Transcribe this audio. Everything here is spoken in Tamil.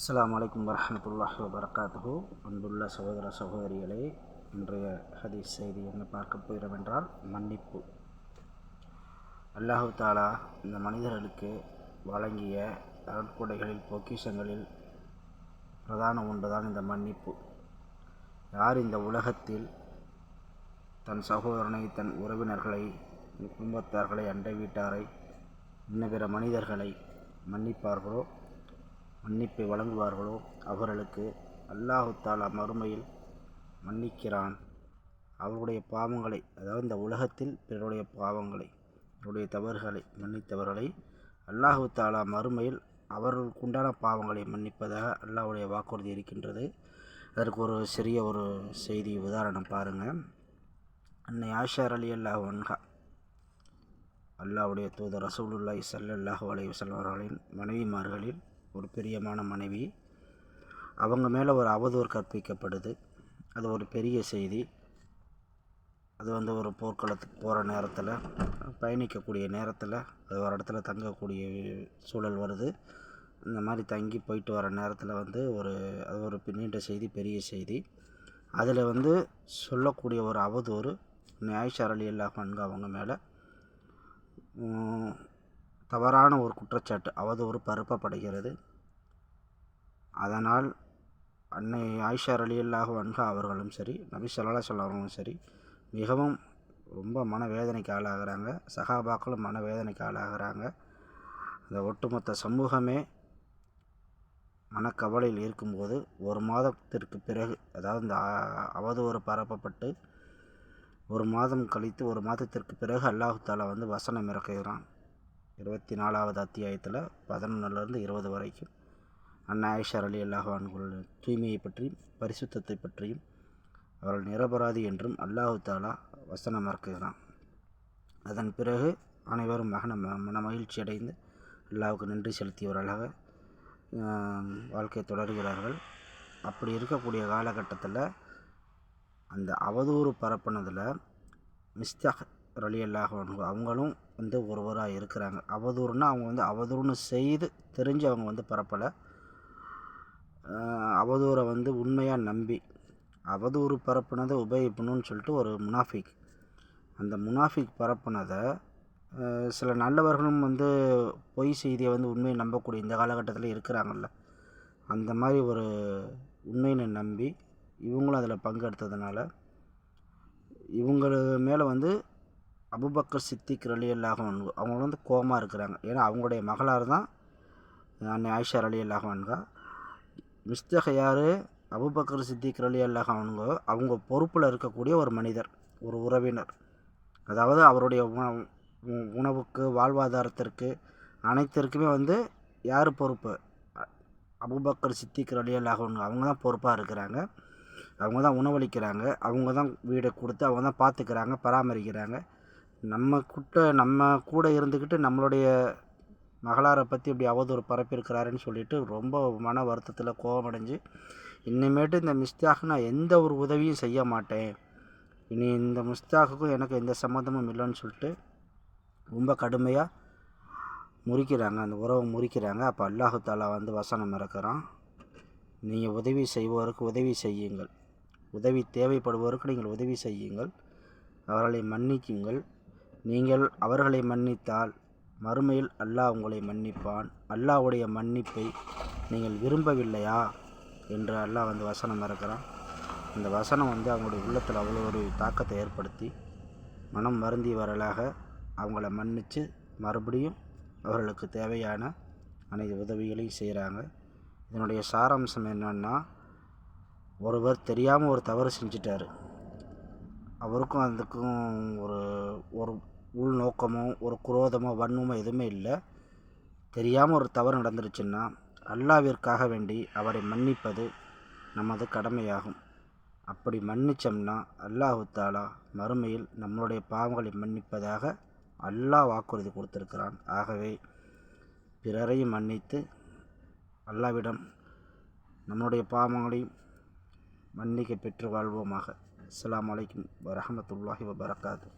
அஸ்லாம் வலைக்கம் வரமத்துல்லாஹ் வபரகாத்துஹு. அன்புள்ள சகோதர சகோதரிகளே இன்றைய ஹதீஸ் செய்தி என்ன பார்க்க போகிறோம் என்றால் மன்னிப்பு. அல்லாஹு தாலா இந்த மனிதர்களுக்கு வழங்கிய அருட்கொடைகளில் பொக்கிஷங்களில் பிரதான ஒன்றுதான் இந்த மன்னிப்பு. யார் இந்த உலகத்தில் தன் சகோதரனை தன் உறவினர்களை குடும்பத்தார்களை அண்டை வீட்டாரை இன்ன பிற மனிதர்களை மன்னிப்பார்களோ? மன்னிப்பை வழங்குவார்களோ? அவர்களுக்கு அல்லாஹு தாலா மறுமையில் மன்னிக்கிறான். அவர்களுடைய பாவங்களை அதாவது இந்த உலகத்தில் பிறருடைய பாவங்களை அவருடைய தவறுகளை மன்னித்தவர்களை அல்லாஹு தாலா மறுமையில் அவர்களுக்குண்டான பாவங்களை மன்னிப்பதாக அல்லாஹுடைய வாக்குறுதி இருக்கின்றது. அதற்கு ஒரு சிறிய ஒரு செய்தி உதாரணம் பாருங்கள் அன்னை ஆஷார் அலி அல்லாஹ் வன்ஹா அல்லாஹ்வுடைய தூதர் ரசூலுல்லாய் சல்லல்லாஹு அலைஹி வஸல்லம் மனைவிமார்களில் ஒரு பிரியமான மனைவி. அவங்க மேலே ஒரு அவதூறு கற்பிக்கப்படுது. அது ஒரு பெரிய செய்தி. அது வந்து ஒரு போர்க்களத்துக்கு போகிற நேரத்தில் பயணிக்கக்கூடிய நேரத்தில் அது ஒரு இடத்துல தங்கக்கூடிய சூழல் வருது. இந்த மாதிரி தங்கி போயிட்டு வர நேரத்தில் வந்து ஒரு அது ஒரு நீண்ட செய்தி பெரிய செய்தி. அதில் வந்து சொல்லக்கூடிய ஒரு அவதூறு ஆயிஷா அலி அல்லா பண்கு அவங்க மேலே. தவறான ஒரு குற்றச்சாட்டு அவதூறு பருப்பப்படுகிறது. அதனால் அன்னை ஆயிஷா அலி அல்லாஹு அன்ஹா அவர்களும் சரி நபி சொல்லா அவர்களும் சரி மிகவும் ரொம்ப மனவேதனைக்கு ஆளாகிறாங்க. சகாபாக்களும் மனவேதனைக்கு ஆளாகிறாங்க. அந்த ஒட்டுமொத்த சமூகமே மனக்கவலையில் இருக்கும்போது ஒரு மாதத்திற்கு பிறகு அதாவது இந்த அவதூறு பரப்பப்பட்டு ஒரு மாதம் கழித்து ஒரு மாதத்திற்கு பிறகு அல்லாஹு தாலா வந்து வசனம் இறக்குகிறான். இருபத்தி நாலாவது அத்தியாயத்தில் பதினொன்றுலேருந்து இருபது வரைக்கும். அண்ணா ஐஷா அலி அல்லாஹான்கள் தூய்மையை பற்றியும் பரிசுத்தத்தை பற்றியும் அவர்கள் நிரபராதி என்றும் அல்லாஹு தாலா வசனம் மறக்குகிறான் அதன் பிறகு அனைவரும் மகன மன மகிழ்ச்சி அடைந்து அல்லாவுக்கு நன்றி செலுத்தியவர்களாக வாழ்க்கை தொடர்கிறார்கள். அப்படி இருக்கக்கூடிய காலகட்டத்தில் அந்த அவதூறு பரப்புனதில் மிஸ்தாக் ரலி அல்லாஹ் அவங்களும் வந்து ஒருவராக இருக்கிறாங்க. அவதூறுனா அவங்க வந்து அவதூறுன்னு செய்து தெரிஞ்சு அவங்க வந்து பரப்பலை. அவதூரை வந்து உண்மையாக நம்பி அவதூறு பரப்புனதை உபயோகிக்கணும்னு சொல்லிட்டு ஒரு முனாஃபிக். அந்த முனாஃபிக் பரப்புனதை சில நல்லவர்களும் வந்து பொய் செய்தியை வந்து உண்மையை நம்பக்கூடிய இந்த காலகட்டத்தில் இருக்கிறாங்கல்ல. அந்த மாதிரி ஒரு உண்மையினை நம்பி இவங்களும் அதில் பங்கெடுத்ததுனால இவங்க மேலே வந்து அபுபக்கர் சித்திக் ரலி அவங்க வந்து கோமாக இருக்கிறாங்க. ஏன்னா அவங்களுடைய மகளார் தான் அன்னை ஆயிஷா அலி அல்லாஹான்கா மிஸ்தக யார் அபுபக்கர் சித்திக் ரலி அல்லாஹான்கோ அவங்க பொறுப்பில் இருக்கக்கூடிய ஒரு மனிதர் ஒரு உறவினர். அதாவது அவருடைய உணவுக்கு வாழ்வாதாரத்திற்கு அனைத்திற்குமே வந்து யார் பொறுப்பு? அபுபக்கர் சித்திக் ரலி அல்லாஹான்கோ அவங்க தான் பொறுப்பாக இருக்கிறாங்க. அவங்க தான் உணவளிக்கிறாங்க. அவங்க தான் வீடை கொடுத்து அவங்க தான் பார்த்துக்கிறாங்க பராமரிக்கிறாங்க. நம்ம கிட்ட நம்ம கூட இருந்துக்கிட்டு நம்மளுடைய மகளாரை பற்றி இப்படி அவதூறு பரப்பியிருக்கிறாருன்னு சொல்லிட்டு ரொம்ப மன வருத்தத்தில் கோபமடைஞ்சு இனிமேட்டு இந்த மிஸ்தாக்கு நான் எந்த ஒரு உதவியும் செய்ய மாட்டேன். இனி இந்த மிஸ்தாக்குக்கும் எனக்கு எந்த சம்மந்தமும் இல்லைன்னு சொல்லிட்டு ரொம்ப கடுமையாக முறிக்கிறாங்க. அந்த உறவை முறிக்கிறாங்க. அப்போ அல்லாஹு தாலா வந்து வசனம் இறக்குறான். நீங்கள் உதவி செய்வோருக்கு உதவி செய்யுங்கள். உதவி தேவைப்படுவோருக்கு நீங்கள் உதவி செய்யுங்கள். அவர்களை மன்னிக்குங்கள். நீங்கள் அவர்களை மன்னித்தால் மறுமையில் அல்லாஹ் உங்களை மன்னிப்பான். அல்லாஹ்வுடைய மன்னிப்பை நீங்கள் விரும்பவில்லையா? என்று அல்லாஹ் வந்து வசனம் இறக்குறான் அந்த வசனம் வந்து அவங்களுடைய உள்ளத்தில் அவ்வளோ ஒரு தாக்கத்தை ஏற்படுத்தி மனம் வருந்தியவர்களாக அவங்கள மன்னித்து மறுபடியும் அவர்களுக்கு தேவையான அனைத்து உதவிகளையும் செய்கிறாங்க. இதனுடைய சாராம்சம் என்னென்னா ஒருவர் தெரியாமல் ஒரு தவறு செஞ்சிட்டார். அவருக்கும் அதுக்கும் ஒரு ஒரு உள்நோக்கமோ ஒரு குரோதமோ வன்மமோ எதுவுமே இல்லை. தெரியாமல் ஒரு தவறு நடந்துருச்சுன்னா அல்லாவிற்காக வேண்டி அவரை மன்னிப்பது நமது கடமையாகும். அப்படி மன்னித்தோம்னா அல்லாஹு தாலா மறுமையில் நம்மளுடைய பாவங்களை மன்னிப்பதாக அல்லாஹ் வாக்குறுதி கொடுத்துருக்கிறான். ஆகவே பிறரையும் மன்னித்து அல்லாவிடம் நம்மளுடைய பாவங்களையும் மன்னிக்க பெற்று வாழ்வோமாக. அஸ்லாம் வலைக்கம் வரமத்துல்லாஹி வபரகாத்து.